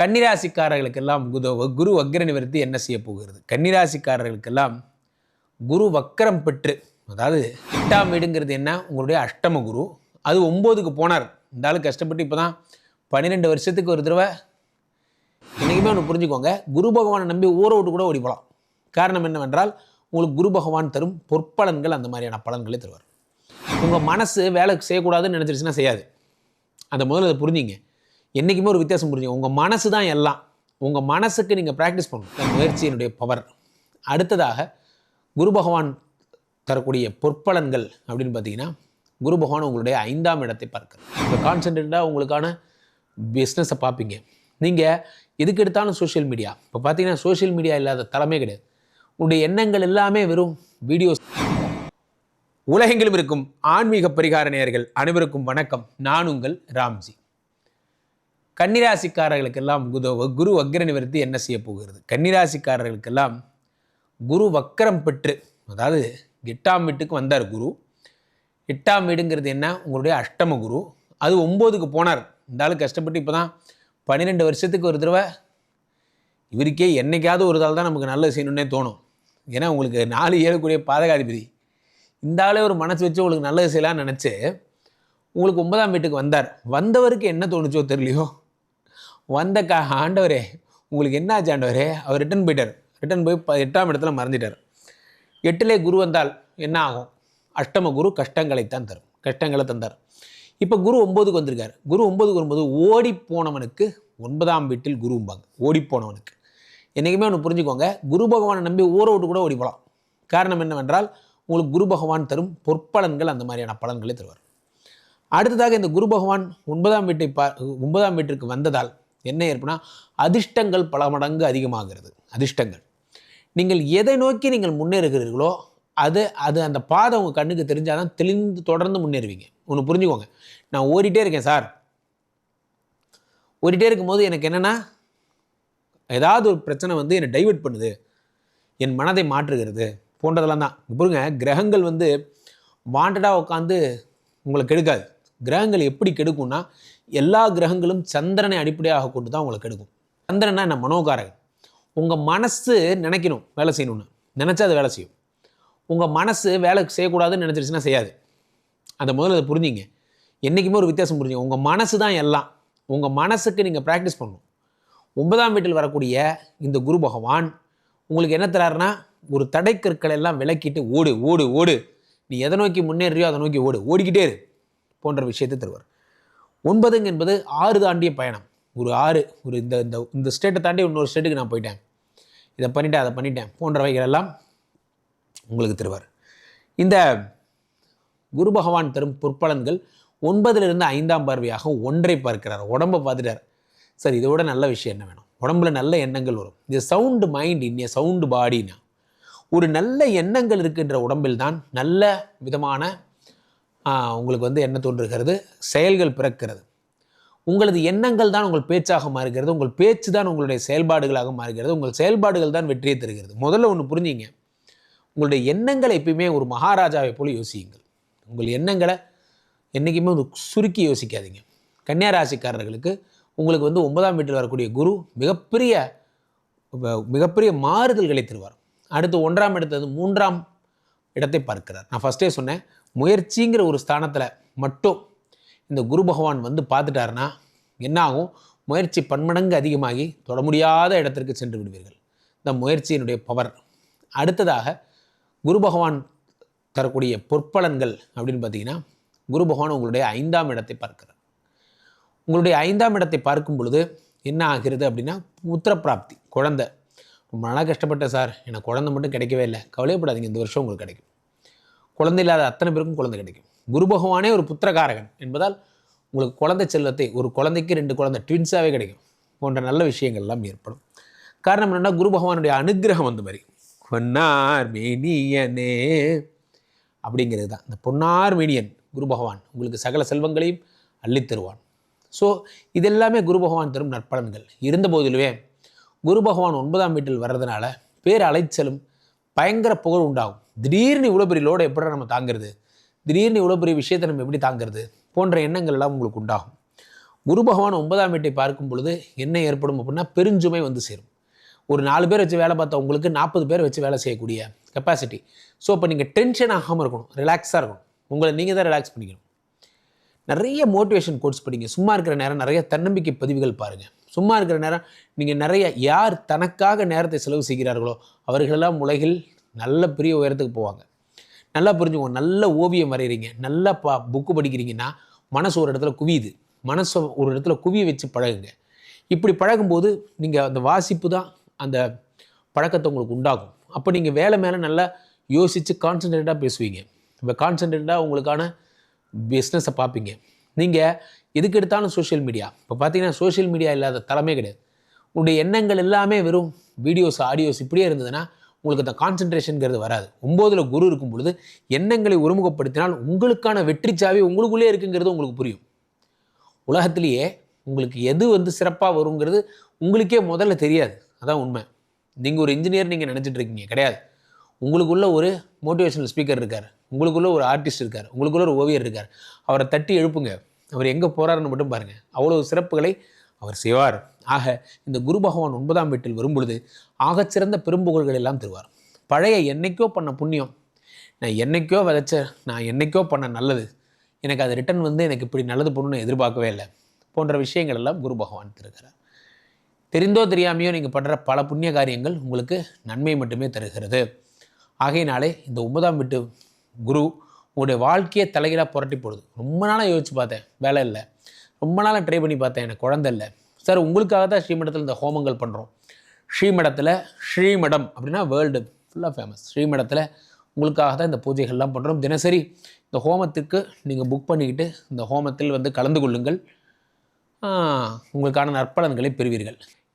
கன்னிராசிக்காரர்களுக்கெல்லாம் குரு குரு வக்ர நிவர்த்தி என்ன செய்ய போகிறது? கன்னிராசிக்காரர்களுக்கெல்லாம் குரு வக்கரம் பெற்று அதாவது எட்டாம் வீடுங்கிறது என்ன? உங்களுடைய அஷ்டம குரு. அது ஒம்போதுக்கு போனார். இந்த ஆள் கஷ்டப்பட்டு இப்போ தான் பன்னிரெண்டு வருஷத்துக்கு ஒரு தடவை. என்றைக்குமே ஒன்று புரிஞ்சுக்கோங்க. குரு பகவானை நம்பி ஊரை விட்டு கூட ஓடி போகலாம் காரணம் என்னவென்றால் உங்களுக்கு குரு பகவான் தரும் பொற்பலன்கள் அந்த மாதிரியான பலன்களை தருவார். உங்கள் மனசு வேலை செய்யக்கூடாதுன்னு நினச்சிருச்சுன்னா செய்யாது. அந்த முதல்ல அதை புரிஞ்சிங்க. என்றைக்குமே ஒரு வித்தியாசம் புரிஞ்சுங்க உங்கள் மனசு தான் எல்லாம். உங்கள் மனசுக்கு நீங்கள் ப்ராக்டிஸ் பண்ணணும். முயற்சியினுடைய பவர் அடுத்ததாக குரு பகவான் தரக்கூடிய பொற்பலன்கள் அப்படின்னு பார்த்தீங்கன்னா குரு பகவான் உங்களுடைய ஐந்தாம் இடத்தை பார்க்குறார். இப்போ கான்சன்ட்ரேட்டாக உங்களுக்கான பிஸ்னஸை பார்ப்பீங்க. நீங்கள் எதுக்கு எடுத்தாலும் சோஷியல் மீடியா இப்போ பார்த்தீங்கன்னா சோஷியல் மீடியா இல்லாத தலைமை கிடையாது. உங்களுடைய எண்ணங்கள் எல்லாமே வெறும் வீடியோஸ் உலகெங்கிலும் இருக்கும் ஆன்மீக பரிகார நேயர்கள் அனைவருக்கும் வணக்கம். நான் உங்கள் ராம்ஜி. கன்னிராசிக்காரர்களுக்கெல்லாம் குரு குரு வக்ர நிவர்த்தி என்ன செய்ய போகிறது? கன்னிராசிக்காரர்களுக்கெல்லாம் குரு வக்கரம் பெற்று அதாவது எட்டாம் வீட்டுக்கு வந்தார் குரு. எட்டாம் வீடுங்கிறது என்ன? உங்களுடைய அஷ்டம குரு. அது ஒம்போதுக்கு போனார். இந்த ஆள் கஷ்டப்பட்டு இப்போ தான் பன்னிரெண்டு வருஷத்துக்கு ஒரு தடவை இவருக்கே என்னைக்காவது ஒரு தாள் தான் நமக்கு நல்லது செய்யணுன்னே தோணும். ஏன்னா உங்களுக்கு நாலு ஏழக்கூடிய பாதகாதிபதி. இந்த ஆளே ஒரு மனசு வச்சு உங்களுக்கு நல்லது செய்யலாம்னு நினச்சி உங்களுக்கு ஒன்பதாம் வீட்டுக்கு வந்தார். வந்தவருக்கு என்ன தோணுச்சோ தெரியலையோ? வந்த கா ஆண்டவரே உங்களுக்கு என்ன ஆச்சு ஆண்டவரே? அவர் ரிட்டன் போயிட்டார். ரிட்டன் போய் ப- எட்டாம் இடத்துல மறந்துட்டார். எட்டிலே குரு வந்தால் என்ன ஆகும்? அஷ்டம குரு கஷ்டங்களை தான் தரும். கஷ்டங்களை தந்தார் இப்போ குரு ஒம்போதுக்கு வந்திருக்கார். குரு ஒம்போதுக்கு வரும்போது ஓடி போனவனுக்கு ஒன்பதாம் வீட்டில் குரும்பாங்க ஓடி போனவனுக்கு. என்றைக்குமே ஒன்று புரிஞ்சுக்கோங்க. குரு பகவானை நம்பி ஊரை விட்டு கூட ஓடி போகலாம் காரணம் என்னவென்றால் உங்களுக்கு குரு பகவான் தரும் பொற்பலன்கள் அந்த மாதிரியான பலன்களை தருவார். அடுத்ததாக இந்த குரு பகவான் ஒன்பதாம் வீட்டை பா ஒன்பதாம் வீட்டிற்கு வந்ததால் என்ன ஏற்படும்னா அதிர்ஷ்டங்கள் பல மடங்கு அதிகமாகிறது. அதிர்ஷ்டங்கள். நீங்கள் எதை நோக்கி நீங்கள் முன்னேறுகிறீர்களோ அது அது அந்த பாதை உங்கள் கண்ணுக்கு தெரிஞ்சால் தான் தெளிந்து தொடர்ந்து முன்னேறுவீங்க. ஒன்று புரிஞ்சுக்கோங்க. நான் ஓடிட்டே இருக்கேன் சார். ஓடிட்டே இருக்கும்போது எனக்கு என்னென்னா ஏதாவது ஒரு பிரச்சனை வந்து என்னை டைவெர்ட் பண்ணுது. என் மனதை மாற்றுகிறது போன்றதெல்லாம் தான். இங்க பாருங்க கிரகங்கள் வந்து வாண்டடாக உட்காந்து உங்களை கெடுக்காது. கிரகங்கள் எப்படி கெடுக்கும்னா எல்லா கிரகங்களும் சந்திரனை அடிப்படையாக கொண்டு தான் உங்களுக்கு எடுக்கும் சந்திரனா என்ன? மனோகாரகன். உங்கள் மனசு நினைக்கணும் வேலை செய்யணும்னு. நினச்சா அது வேலை செய்யும். உங்கள் மனசு வேலை செய்யக்கூடாதுன்னு நினச்சிருச்சுன்னா செய்யாது. அந்த முதல்ல அதை புரிஞ்சிங்க. என்றைக்குமே ஒரு வித்தியாசம் புரிஞ்சுங்க. உங்கள் மனசு தான் எல்லாம். உங்கள் மனசுக்கு நீங்கள் ப்ராக்டிஸ் பண்ணணும். ஒன்பதாம் வீட்டில் வரக்கூடிய இந்த குரு பகவான் உங்களுக்கு என்ன தராருன்னா ஒரு தடைக்கற்களை எல்லாம் விளக்கிட்டு ஓடு ஓடு ஓடு. நீ எதை நோக்கி முன்னேறியோ அதை நோக்கி ஓடு. ஓடிக்கிட்டே இரு. போன்ற விஷயத்தை தருவார். ஒன்பதுங்க என்பது ஆறு தாண்டிய பயணம். ஒரு ஆறு ஒரு இந்த இந்த இந்த ஸ்டேட்டை தாண்டி இன்னொரு ஸ்டேட்டுக்கு நான் போயிட்டேன். இதை பண்ணிட்டேன் அதை பண்ணிட்டேன். போன்றவைகள் எல்லாம் உங்களுக்கு தருவார். இந்த குரு பகவான் தரும் பொற்பலன்கள் ஒன்பதிலிருந்து ஐந்தாம் பார்வையாக ஒன்றை பார்க்கிறார். உடம்பை பார்த்துட்டார். சார் இதை விட நல்ல விஷயம் என்ன வேணும்? உடம்புல நல்ல எண்ணங்கள் வரும். இது சவுண்டு மைண்ட் இன்னிய சவுண்டு பாடினா ஒரு நல்ல எண்ணங்கள் இருக்கின்ற உடம்பில் தான் நல்ல விதமான உங்களுக்கு வந்து என்ன தோன்றுகிறது? செயல்கள் பிறக்கிறது. உங்களது எண்ணங்கள் தான் உங்கள் பேச்சாக மாறுகிறது. உங்கள் பேச்சு தான் உங்களுடைய செயல்பாடுகளாக மாறுகிறது. உங்கள் செயல்பாடுகள் தான் வெற்றியை தருகிறது. முதல்ல ஒன்று புரிஞ்சிங்க. உங்களுடைய எண்ணங்களை எப்பயுமே ஒரு மகாராஜாவை போல் யோசியுங்கள். உங்கள் எண்ணங்களை என்றைக்குமே ஒரு சுருக்கி யோசிக்காதீங்க. கன்னியா ராசிக்காரர்களுக்கு உங்களுக்கு வந்து ஒன்பதாம் வீட்டில் வரக்கூடிய குரு மிகப்பெரிய மிகப்பெரிய மாறுதல்களை தருவார். அடுத்து ஒன்றாம் இடத்தது மூன்றாம் இடத்தை பார்க்கிறார். நான் ஃபஸ்ட்டே சொன்னேன். முயற்சிங்கிற ஒரு ஸ்தானத்தில் மட்டும் இந்த குரு பகவான் வந்து பார்த்துட்டாருன்னா என்ன ஆகும் முயற்சி பன்மடங்கு அதிகமாகி தொட முடியாத இடத்திற்கு சென்று விடுவீர்கள். இந்த முயற்சியினுடைய பவர் அடுத்ததாக குரு பகவான் தரக்கூடிய பொற்பலன்கள் அப்படின்னு பார்த்தீங்கன்னா குரு பகவான் உங்களுடைய ஐந்தாம் இடத்தை பார்க்கிறார். உங்களுடைய ஐந்தாம் இடத்தை பார்க்கும் பொழுது என்ன ஆகிறது அப்படின்னா புத்திர குழந்தை. ரொம்ப நாளாக கஷ்டப்பட்டேன் சார். எனக்கு குழந்தை மட்டும் கிடைக்கவே இல்லை. கவலைப்படாதீங்க இந்த வருஷம் உங்களுக்கு கிடைக்கும். குழந்தை இல்லாத அத்தனை பேருக்கும் குழந்தை கிடைக்கும். குரு பகவானே ஒரு புத்திரகாரகன் என்பதால் உங்களுக்கு குழந்தை செல்வத்தை ஒரு குழந்தைக்கு ரெண்டு குழந்தை ட்வின்ஸாகவே கிடைக்கும். போன்ற நல்ல விஷயங்கள் எல்லாம் ஏற்படும். காரணம் என்னென்னா குரு பகவானுடைய அனுக்கிரகம் அந்த மாதிரி. பொன்னார் மேனியனே அப்படிங்கிறது தான். இந்த பொன்னார் மேனியன் குரு பகவான் உங்களுக்கு சகல செல்வங்களையும் அள்ளித் தருவான். ஸோ இதெல்லாமே குரு பகவான் தரும் நற்பலன்கள். இருந்த போதிலுமே குரு பகவான் ஒன்பதாம் வீட்டில் வர்றதுனால பேர் அலைச்சலும் பயங்கர புகழ் உண்டாகும். திடீர்னு இவ்வளோ பெரிய லோடை எப்படி நம்ம தாங்கிறது? திடீர்னு இவ்வளோ பெரிய விஷயத்தை நம்ம எப்படி தாங்கிறது? போன்ற எண்ணங்கள் எல்லாம் உங்களுக்கு உண்டாகும். குரு பகவான் ஒன்பதாம் வீட்டை பார்க்கும் பொழுது என்ன ஏற்படும் அப்படின்னா பெருஞ்சுமை வந்து சேரும். ஒரு நாலு பேர் வச்சு வேலை பார்த்தா உங்களுக்கு நாற்பது பேர் வச்சு வேலை செய்யக்கூடிய கெப்பாசிட்டி ஸோ இப்போ நீங்கள் டென்ஷன் ஆகாமல் இருக்கணும் ரிலாக்ஸாக இருக்கணும். உங்களை நீங்கள் தான் ரிலாக்ஸ் பண்ணிக்கணும். நிறைய மோட்டிவேஷன் கோட்ஸ் படிங்க. சும்மா இருக்கிற நேரம் நிறைய தன்னம்பிக்கை பதிவுகள் பாருங்கள் சும்மா இருக்கிற நேரம் நீங்கள் நிறைய யார் தனக்காக நேரத்தை செலவு செய்கிறார்களோ அவர்களெல்லாம் உலகில் நல்ல பெரிய உயரத்துக்கு போவாங்க. நல்லா புரிஞ்சுக்கோங்க. நல்ல ஓவியம் வரைகிறீங்க நல்லா பா புக்கு படிக்கிறீங்கன்னா மனசு ஒரு இடத்துல குவியுது. மனசை ஒரு இடத்துல குவிய வச்சு பழகுங்க. இப்படி பழகும்போது நீங்கள் அந்த வாசிப்பு தான் அந்த பழக்கத்தை உங்களுக்கு உண்டாகும் அப்போ நீங்கள் வேலை மேலே நல்லா யோசித்து கான்சன்ட்ரேட்டாக பேசுவீங்க. இப்போ கான்சன்ட்ரேட்டாக உங்களுக்கான பிஸ்னஸை பார்ப்பீங்க. நீங்கள் எதுக்கு எடுத்தாலும் சோஷியல் மீடியா இப்போ பார்த்தீங்கன்னா சோஷியல் மீடியா இல்லாத தளமே கிடையாது. உங்களுடைய எண்ணங்கள் எல்லாமே வெறும் வீடியோஸ் ஆடியோஸ் இப்படியே இருந்ததுன்னா உங்களுக்கு அந்த கான்சன்ட்ரேஷனுங்கிறது வராது. ஒம்போதில் குரு இருக்கும் பொழுது எண்ணங்களை ஒருமுகப்படுத்தினால் உங்களுக்கான வெற்றி சாவி உங்களுக்குள்ளே இருக்குங்கிறது உங்களுக்கு புரியும். உலகத்திலேயே உங்களுக்கு எது வந்து சிறப்பாக வருங்கிறது உங்களுக்கே முதல்ல தெரியாது. அதான் உண்மை. நீங்கள் ஒரு இன்ஜினியர் நீங்கள் நினச்சிட்டு இருக்கீங்க. கிடையாது. உங்களுக்குள்ள ஒரு மோட்டிவேஷனல் ஸ்பீக்கர் இருக்கார். உங்களுக்குள்ளே ஒரு ஆர்டிஸ்ட் இருக்கார். உங்களுக்குள்ளே ஒரு ஓவியர் இருக்கார். அவரை தட்டி எழுப்புங்க. அவர் எங்கே போகிறாருன்னு மட்டும் பாருங்கள் அவ்வளோ சிறப்புகளை அவர் செய்வார். ஆக இந்த குரு பகவான் ஒன்பதாம் வீட்டில் வரும்பொழுது ஆகச்சிறந்த பெரும்புகழ்கள் எல்லாம் தருவார். பழைய என்னைக்கோ பண்ண புண்ணியம் நான் என்னைக்கோ விதைச்ச நான் என்னைக்கோ பண்ண நல்லது எனக்கு அது ரிட்டர்ன் வந்து எனக்கு இப்படி நல்லது பண்ணணும்னு எதிர்பார்க்கவே இல்லை போன்ற விஷயங்கள் எல்லாம் குரு பகவான் தருகிறார். தெரிந்தோ தெரியாமையோ நீங்கள் பண்ணுற பல புண்ணிய காரியங்கள் உங்களுக்கு நன்மை மட்டுமே தருகிறது. ஆகையினாலே இந்த ஒன்பதாம் வீட்டு குரு உங்களுடைய வாழ்க்கையை தலைகீழாக புரட்டி போடுது. ரொம்ப நாளாக யோசிச்சு பார்த்தேன். வேலை இல்லை. ரொம்ப நாளாக ட்ரை பண்ணி பார்த்தேன். எனக்கு குழந்தை இல்லை. சார் உங்களுக்காக தான் ஸ்ரீமடத்தில் இந்த ஹோமங்கள் பண்ணுறோம் ஸ்ரீமடத்தில் ஸ்ரீமடம் அப்படின்னா வேர்ல்டு ஃபுல்லாக ஃபேமஸ் ஸ்ரீமடத்தில் உங்களுக்காக தான் இந்த பூஜைகள்லாம் பண்ணுறோம் தினசரி இந்த ஹோமத்துக்கு நீங்கள் புக் பண்ணிக்கிட்டு இந்த ஹோமத்தில் வந்து கலந்து கொள்ளுங்கள். உங்களுக்கான நற்பலன்களை பெறுவீர்கள்.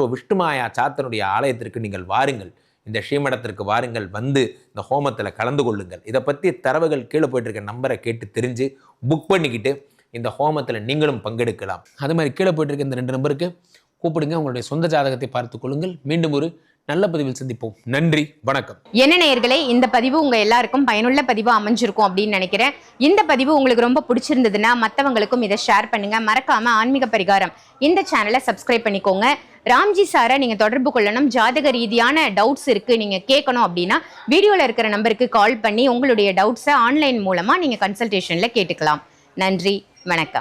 ஸோ விஷ்ணுமாயா சாத்தனுடைய ஆலயத்திற்கு நீங்கள் வாருங்கள். இந்த ஸ்ரீமடத்திற்கு வாருங்கள். வந்து இந்த ஹோமத்தில் கலந்து கொள்ளுங்கள். இதை பற்றி தரவுகள் கீழே போயிட்டு இருக்க நம்பரை கேட்டு தெரிஞ்சு புக் பண்ணிக்கிட்டு இந்த ஹோமத்தில் நீங்களும் பங்கெடுக்கலாம். அது மாதிரி கீழே போயிட்டு இருக்க இந்த ரெண்டு நம்பருக்கு கூப்பிடுங்க. உங்களுடைய சொந்த ஜாதகத்தை பார்த்துக் கொள்ளுங்கள். மீண்டும் ஒரு நல்ல பதிவில் சந்திப்போம். நன்றி. வணக்கம். என்ன நேயர்களே இந்த பதிவு உங்க எல்லாருக்கும் பயனுள்ள பதிவு அமைஞ்சிருக்கும் அப்படின்னு நினைக்கிறேன். இந்த பதிவு உங்களுக்கு ரொம்ப பிடிச்சிருந்ததுன்னா மற்றவங்களுக்கும் இதை ஷேர் பண்ணுங்க. மறக்காம ஆன்மீக பரிகாரம் இந்த சேனலை சப்ஸ்கிரைப் பண்ணிக்கோங்க. ராம்ஜி சாரை நீங்க தொடர்பு கொள்ளணும். ஜாதக ரீதியான டவுட்ஸ் இருக்கு நீங்க கேட்கணும் அப்படின்னா வீடியோல இருக்கிற நம்பருக்கு கால் பண்ணி உங்களுடைய டவுட்ஸை ஆன்லைன் மூலமா நீங்க கன்சல்டேஷன்ல கேட்டுக்கலாம். நன்றி. வணக்கம்.